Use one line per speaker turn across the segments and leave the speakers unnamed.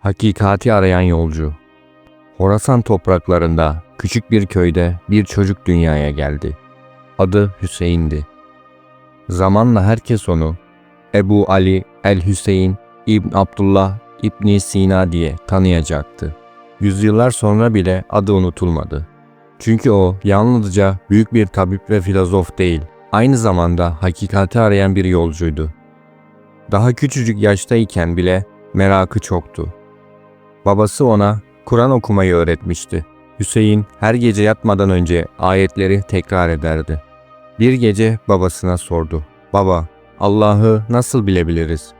Hakikati arayan yolcu. Horasan topraklarında küçük bir köyde bir çocuk dünyaya geldi. Adı Hüseyin'di. Zamanla herkes onu Ebu Ali el-Hüseyin İbn Abdullah İbni Sina diye tanıyacaktı. Yüzyıllar sonra bile adı unutulmadı. Çünkü o yalnızca büyük bir tabip ve filozof değil, aynı zamanda hakikati arayan bir yolcuydu. Daha küçücük yaştayken bile merakı çoktu. Babası ona Kur'an okumayı öğretmişti. Hüseyin her gece yatmadan önce ayetleri tekrar ederdi. Bir gece babasına sordu. Baba, Allah'ı nasıl bilebiliriz?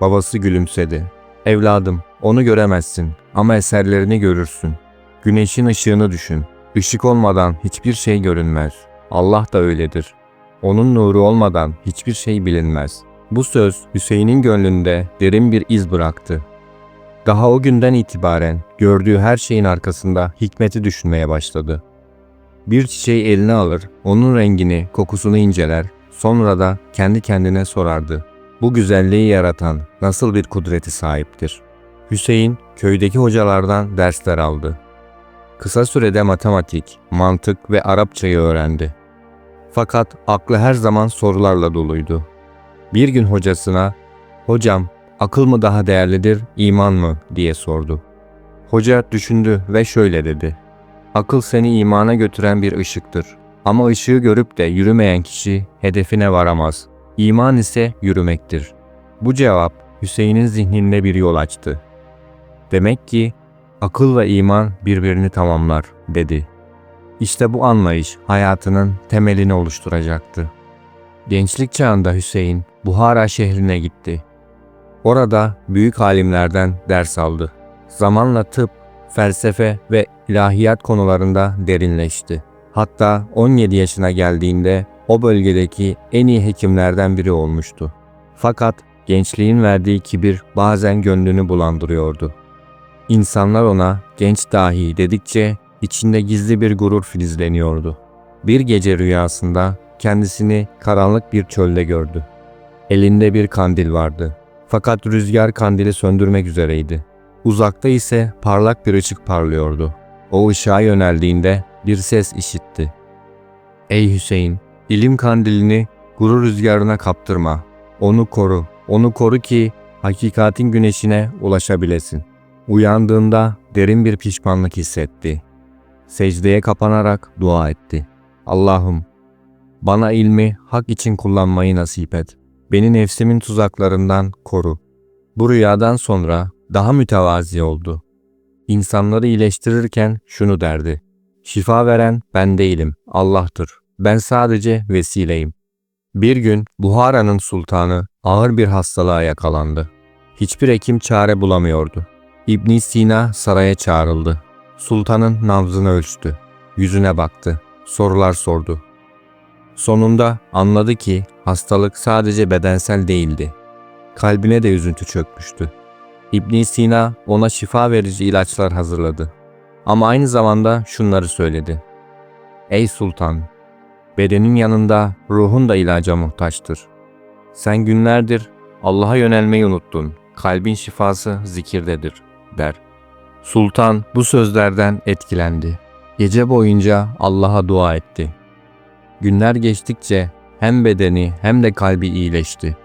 Babası gülümsedi. Evladım, onu göremezsin ama eserlerini görürsün. Güneşin ışığını düşün. Işık olmadan hiçbir şey görünmez. Allah da öyledir. Onun nuru olmadan hiçbir şey bilinmez. Bu söz Hüseyin'in gönlünde derin bir iz bıraktı. Daha o günden itibaren gördüğü her şeyin arkasında hikmeti düşünmeye başladı. Bir çiçeği eline alır, onun rengini, kokusunu inceler, sonra da kendi kendine sorardı. Bu güzelliği yaratan nasıl bir kudreti sahiptir? Hüseyin köydeki hocalardan dersler aldı. Kısa sürede matematik, mantık ve Arapçayı öğrendi. Fakat aklı her zaman sorularla doluydu. Bir gün hocasına, "Hocam, akıl mı daha değerlidir, iman mı?" diye sordu. Hoca düşündü ve şöyle dedi: Akıl seni imana götüren bir ışıktır. Ama ışığı görüp de yürümeyen kişi hedefine varamaz. İman ise yürümektir. Bu cevap Hüseyin'in zihninde bir yol açtı. Demek ki akılla iman birbirini tamamlar dedi. İşte bu anlayış hayatının temelini oluşturacaktı. Gençlik çağında Hüseyin Buhara şehrine gitti. Orada büyük alimlerden ders aldı. Zamanla tıp, felsefe ve ilahiyat konularında derinleşti. Hatta 17 yaşına geldiğinde o bölgedeki en iyi hekimlerden biri olmuştu. Fakat gençliğin verdiği kibir bazen gönlünü bulandırıyordu. İnsanlar ona genç dahi dedikçe içinde gizli bir gurur filizleniyordu. Bir gece rüyasında kendisini karanlık bir çölde gördü. Elinde bir kandil vardı. Fakat rüzgar kandili söndürmek üzereydi. Uzakta ise parlak bir ışık parlıyordu. O ışığa yöneldiğinde bir ses işitti. Ey Hüseyin, ilim kandilini gurur rüzgarına kaptırma. Onu koru, onu koru ki hakikatin güneşine ulaşabilesin. Uyandığında derin bir pişmanlık hissetti. Secdeye kapanarak dua etti. Allah'ım, bana ilmi hak için kullanmayı nasip et. Beni nefsimin tuzaklarından koru. Bu rüyadan sonra daha mütevazi oldu. İnsanları iyileştirirken şunu derdi. Şifa veren ben değilim, Allah'tır. Ben sadece vesileyim. Bir gün Buhara'nın sultanı ağır bir hastalığa yakalandı. Hiçbir hekim çare bulamıyordu. İbn Sina saraya çağrıldı. Sultanın nabzını ölçtü. Yüzüne baktı. Sorular sordu. Sonunda anladı ki hastalık sadece bedensel değildi. Kalbine de üzüntü çökmüştü. İbn Sina ona şifa verici ilaçlar hazırladı. Ama aynı zamanda şunları söyledi. Ey sultan, bedenin yanında ruhun da ilaca muhtaçtır. Sen günlerdir Allah'a yönelmeyi unuttun. Kalbin şifası zikirdedir, der. Sultan bu sözlerden etkilendi. Gece boyunca Allah'a dua etti. Günler geçtikçe hem bedeni hem de kalbi iyileşti.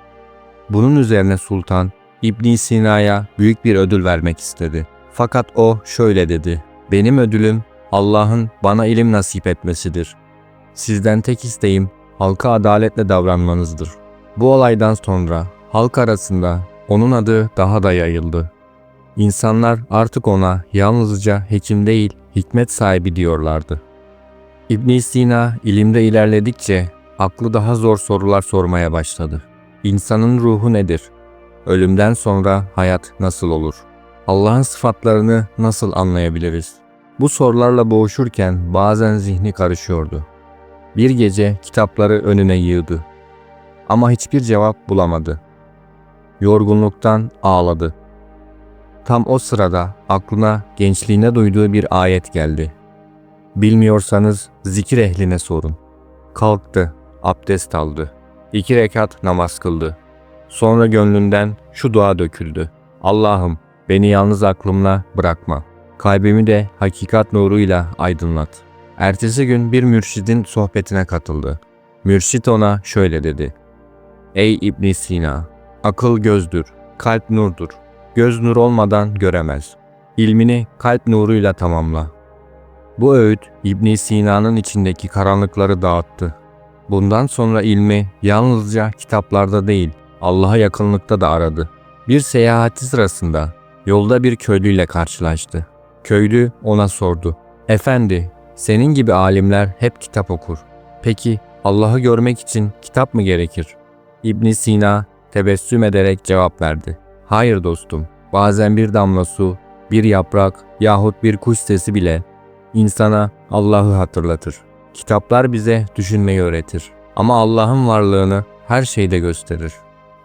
Bunun üzerine sultan İbn Sina'ya büyük bir ödül vermek istedi. Fakat o şöyle dedi. Benim ödülüm Allah'ın bana ilim nasip etmesidir. Sizden tek isteğim halka adaletle davranmanızdır. Bu olaydan sonra halk arasında onun adı daha da yayıldı. İnsanlar artık ona yalnızca hekim değil, hikmet sahibi diyorlardı. İbn Sina ilimde ilerledikçe aklı daha zor sorular sormaya başladı. İnsanın ruhu nedir? Ölümden sonra hayat nasıl olur? Allah'ın sıfatlarını nasıl anlayabiliriz? Bu sorularla boğuşurken bazen zihni karışıyordu. Bir gece kitapları önüne yığdı. Ama hiçbir cevap bulamadı. Yorgunluktan ağladı. Tam o sırada aklına gençliğine duyduğu bir ayet geldi. Bilmiyorsanız zikir ehline sorun. Kalktı, abdest aldı. İki rekat namaz kıldı. Sonra gönlünden şu dua döküldü. Allah'ım Beni yalnız aklımla bırakma. Kalbimi de hakikat nuruyla aydınlat. Ertesi gün bir mürşidin sohbetine katıldı. Mürşit ona şöyle dedi. Ey İbn Sina! Akıl gözdür, kalp nurdur. Göz nur olmadan göremez. İlmini kalp nuruyla tamamla. Bu öğüt İbn Sina'nın içindeki karanlıkları dağıttı. Bundan sonra ilmi yalnızca kitaplarda değil, Allah'a yakınlıkta da aradı. Bir seyahati sırasında yolda bir köylüyle karşılaştı. Köylü ona sordu. Efendi, senin gibi alimler hep kitap okur. Peki Allah'ı görmek için kitap mı gerekir? İbn Sina tebessüm ederek cevap verdi. Hayır dostum, bazen bir damla su, bir yaprak yahut bir kuş sesi bile insana Allah'ı hatırlatır. Kitaplar bize düşünmeyi öğretir. Ama Allah'ın varlığını her şeyde gösterir.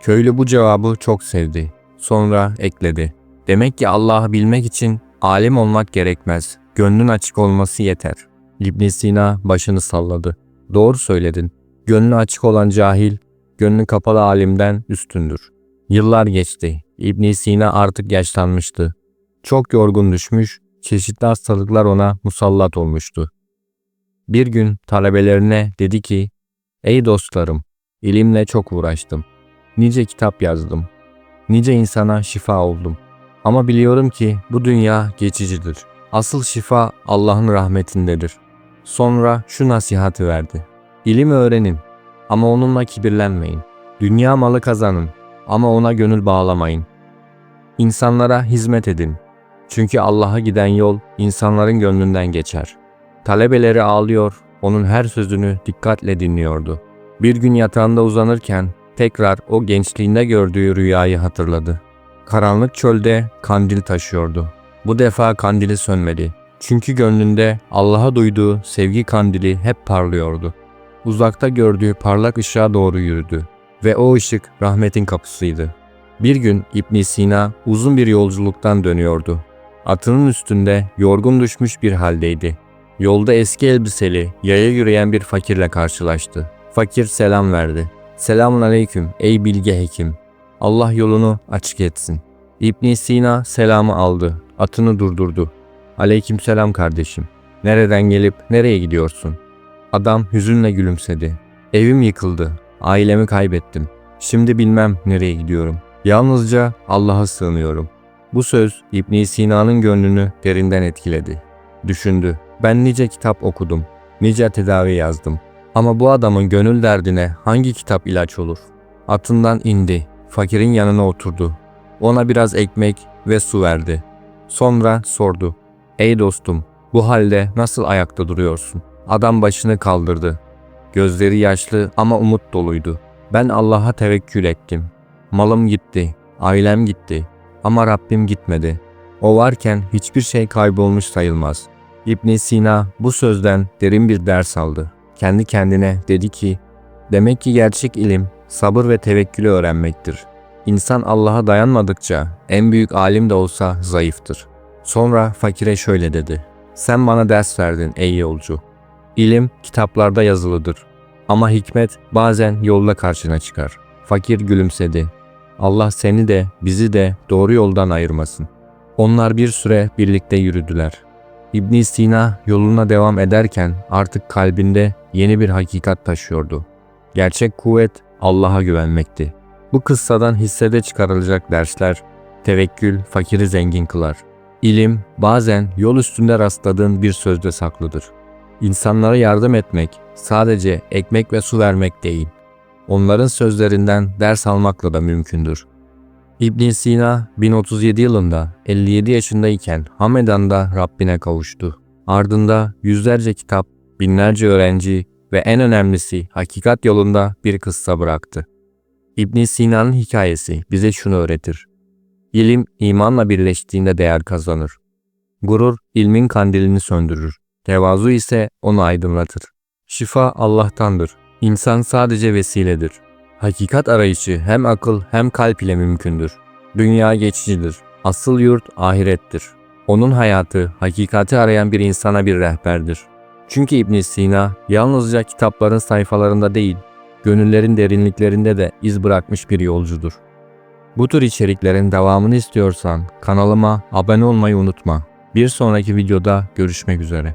Köylü bu cevabı çok sevdi. Sonra ekledi. Demek ki Allah'ı bilmek için alim olmak gerekmez. Gönlün açık olması yeter. İbn Sina başını salladı. Doğru söyledin. Gönlü açık olan cahil, gönlü kapalı alimden üstündür. Yıllar geçti. İbn Sina artık yaşlanmıştı. Çok yorgun düşmüş, çeşitli hastalıklar ona musallat olmuştu. Bir gün talebelerine dedi ki, Ey dostlarım, ilimle çok uğraştım. Nice kitap yazdım. Nice insana şifa oldum. Ama biliyorum ki bu dünya geçicidir. Asıl şifa Allah'ın rahmetindedir. Sonra şu nasihati verdi. İlim öğrenin ama onunla kibirlenmeyin. Dünya malı kazanın ama ona gönül bağlamayın. İnsanlara hizmet edin. Çünkü Allah'a giden yol insanların gönlünden geçer. Talebeleri ağlıyor, onun her sözünü dikkatle dinliyordu. Bir gün yatağında uzanırken tekrar o gençliğinde gördüğü rüyayı hatırladı. Karanlık çölde kandil taşıyordu. Bu defa kandili sönmedi. Çünkü gönlünde Allah'a duyduğu sevgi kandili hep parlıyordu. Uzakta gördüğü parlak ışığa doğru yürüdü ve o ışık rahmetin kapısıydı. Bir gün İbn Sina uzun bir yolculuktan dönüyordu. Atının üstünde yorgun düşmüş bir haldeydi. Yolda eski elbiseli, yaya yürüyen bir fakirle karşılaştı. Fakir selam verdi. Selamun aleyküm ey bilge hekim. Allah yolunu açık etsin. İbn Sina selamı aldı. Atını durdurdu. Aleyküm selam kardeşim. Nereden gelip nereye gidiyorsun? Adam hüzünle gülümsedi. Evim yıkıldı. Ailemi kaybettim. Şimdi bilmem nereye gidiyorum. Yalnızca Allah'a sığınıyorum. Bu söz İbn Sina'nın gönlünü derinden etkiledi. Düşündü. Ben nice kitap okudum. Nice tedavi yazdım. Ama bu adamın gönül derdine hangi kitap ilaç olur? Atından indi. Fakirin yanına oturdu. Ona biraz ekmek ve su verdi. Sonra sordu. Ey dostum, bu halde nasıl ayakta duruyorsun? Adam başını kaldırdı. Gözleri yaşlı ama umut doluydu. Ben Allah'a tevekkül ettim. Malım gitti, ailem gitti ama Rabbim gitmedi. O varken hiçbir şey kaybolmuş sayılmaz. İbn Sina bu sözden derin bir ders aldı. Kendi kendine dedi ki, demek ki gerçek ilim sabır ve tevekkülü öğrenmektir. İnsan Allah'a dayanmadıkça en büyük alim de olsa zayıftır. Sonra fakire şöyle dedi. Sen bana ders verdin ey yolcu. İlim kitaplarda yazılıdır. Ama hikmet bazen yolda karşına çıkar. Fakir gülümsedi. Allah seni de bizi de doğru yoldan ayırmasın. Onlar bir süre birlikte yürüdüler. İbn Sina yoluna devam ederken artık kalbinde yeni bir hakikat taşıyordu. Gerçek kuvvet Allah'a güvenmekti. Bu kıssadan hissede çıkarılacak dersler, tevekkül fakiri zengin kılar. İlim bazen yol üstünde rastladığın bir sözde saklıdır. İnsanlara yardım etmek sadece ekmek ve su vermek değil. Onların sözlerinden ders almakla da mümkündür. İbn Sina 1037 yılında 57 yaşındayken Hamedan'da Rabbine kavuştu. Ardında yüzlerce kitap, binlerce öğrenci ve en önemlisi hakikat yolunda bir kıssa bıraktı. İbn Sina'nın hikayesi bize şunu öğretir. İlim imanla birleştiğinde değer kazanır. Gurur ilmin kandilini söndürür. Tevazu ise onu aydınlatır. Şifa Allah'tandır. İnsan sadece vesiledir. Hakikat arayışı hem akıl hem kalp ile mümkündür. Dünya geçicidir. Asıl yurt ahirettir. Onun hayatı hakikati arayan bir insana bir rehberdir. Çünkü İbn Sina yalnızca kitapların sayfalarında değil, gönüllerin derinliklerinde de iz bırakmış bir yolcudur. Bu tür içeriklerin devamını istiyorsan kanalıma abone olmayı unutma. Bir sonraki videoda görüşmek üzere.